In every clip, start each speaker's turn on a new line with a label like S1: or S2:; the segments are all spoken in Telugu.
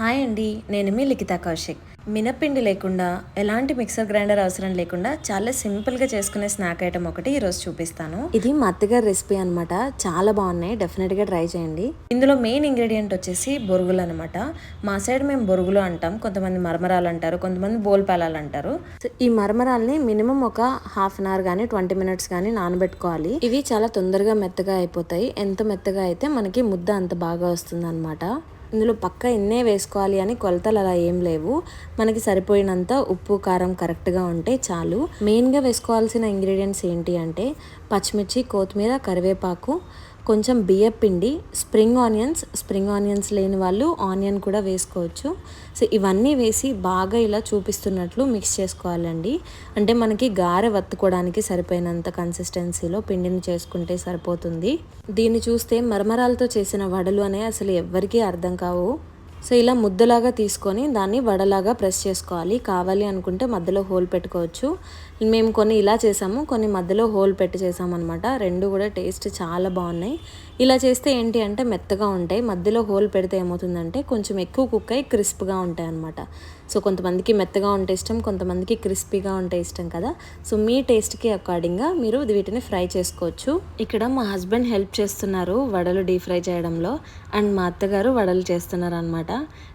S1: హాయ్ అండి నేను మీ లిఖిత కౌశిక్. మినపిండి లేకుండా ఎలాంటి మిక్సర్ గ్రైండర్ అవసరం లేకుండా చాలా సింపుల్గా చేసుకునే స్నాక్ ఐటమ్ ఒకటి ఈరోజు చూపిస్తాను.
S2: ఇది మా అత్తగారి రెసిపీ అనమాట చాలా బాగున్నాయి. డెఫినెట్గా ట్రై చేయండి.
S1: ఇందులో మెయిన్ ఇంగ్రీడియంట్ వచ్చేసి బొరుగులు అనమాట మా సైడ్ మేము బొరుగులు అంటాం. కొంతమంది మరమరాలు అంటారు కొంతమంది బోల్పాలాలు అంటారు.
S2: ఈ మరమరాల్ని మినిమం ఒక హాఫ్ అన్ అవర్ కానీ ట్వంటీ మినిట్స్ కానీ నానబెట్టుకోవాలి. ఇవి చాలా తొందరగా మెత్తగా అయిపోతాయి. ఎంత మెత్తగా అయితే మనకి ముద్ద అంత బాగా వస్తుంది ఇందులో పక్క ఇన్నే వేసుకోవాలి అని కొలతలు అలా ఏం లేవు. మనకి సరిపోయినంత ఉప్పు కారం కరెక్ట్గా ఉంటే చాలు. మెయిన్గా వేసుకోవాల్సిన ఇంగ్రీడియంట్స్ ఏంటి అంటే పచ్చిమిర్చి కొత్తిమీర కరివేపాకు కొంచెం బియ్యం పిండి స్ప్రింగ్ ఆనియన్స్. స్ప్రింగ్ ఆనియన్స్ లేని వాళ్ళు ఆనియన్ కూడా వేసుకోవచ్చు. సో ఇవన్నీ వేసి బాగా ఇలా చూపిస్తున్నట్లు మిక్స్ చేసుకోవాలండి. అంటే మనకి గారె వత్తుకోవడానికి సరిపోయినంత కన్సిస్టెన్సీలో పిండిని చేసుకుంటే సరిపోతుంది. దీన్ని చూస్తే మరమరాలతో చేసిన వడలు అనే అసలు ఎవ్వరికీ అర్థం కావు. సో ఇలా ముద్దలాగా తీసుకొని దాన్ని వడలాగా ప్రెస్ చేసుకోవాలి. కావాలి అనుకుంటే మధ్యలో హోల్ పెట్టుకోవచ్చు. మేము కొన్ని ఇలా చేసాము కొన్ని మధ్యలో హోల్ పెట్టి చేసామన్నమాట. రెండు కూడా టేస్ట్ చాలా బాగున్నాయి. ఇలా చేస్తే ఏంటి అంటే మెత్తగా ఉంటాయి. మధ్యలో హోల్ పెడితే ఏమవుతుందంటే కొంచెం ఎక్కువ కుక్ అయి క్రిస్ప్గా ఉంటాయి అనమాట సో కొంతమందికి మెత్తగా ఉంటే ఇష్టం కొంతమందికి క్రిస్పీగా ఉంటే ఇష్టం కదా. సో మీ టేస్ట్కి అకార్డింగ్గా మీరు వీటిని ఫ్రై చేసుకోవచ్చు. ఇక్కడ మా హస్బెండ్ హెల్ప్ చేస్తున్నారు వడలు డీప్ ఫ్రై చేయడంలో. అండ్ మా అత్తగారు వడలు చేస్తున్నారు అనమాట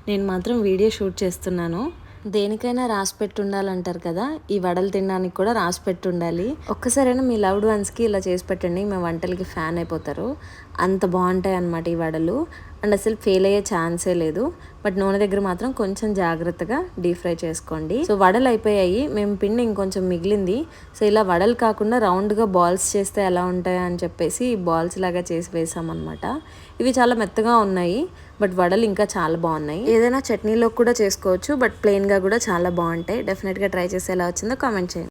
S2: నేను మాత్రం వీడియో షూట్ చేస్తున్నాను. దేనికైనా రాసి పెట్టుండాలంటారు కదా? ఈ వడలు తినడానికి కూడా రాసి పెట్టుండాలి. ఒక్కసారైనా మీ లవ్డ్ వన్స్కి ఇలా చేసి పెట్టండి మేము వంటలకి ఫ్యాన్ అయిపోతారు. అంత బాగుంటాయి అన్నమాట ఈ వడలు. అండ్ అసలు ఫెయిల్ అయ్యే ఛాన్సే లేదు. బట్ నూనె దగ్గర మాత్రం కొంచెం జాగ్రత్తగా డీప్ ఫ్రై చేసుకోండి. సో వడలు అయిపోయాయి. మేము పిండి ఇంకొంచెం మిగిలింది. సో ఇలా వడలు కాకుండా రౌండ్గా బాల్స్ చేస్తే ఎలా ఉంటాయా అని చెప్పేసి బాల్స్ లాగా చేసి వేసామన్నమాట. ఇవి చాలా మెత్తగా ఉన్నాయి. బట్ వడలు ఇంకా చాలా బాగున్నాయి. ఏదైనా చట్నీలో కూడా చేసుకోవచ్చు బట్ ప్లెయిన్గా కూడా చాలా బాగుంటాయి. డెఫినెట్గా ట్రై చేసి ఎలా వచ్చిందో కామెంట్ చేయండి.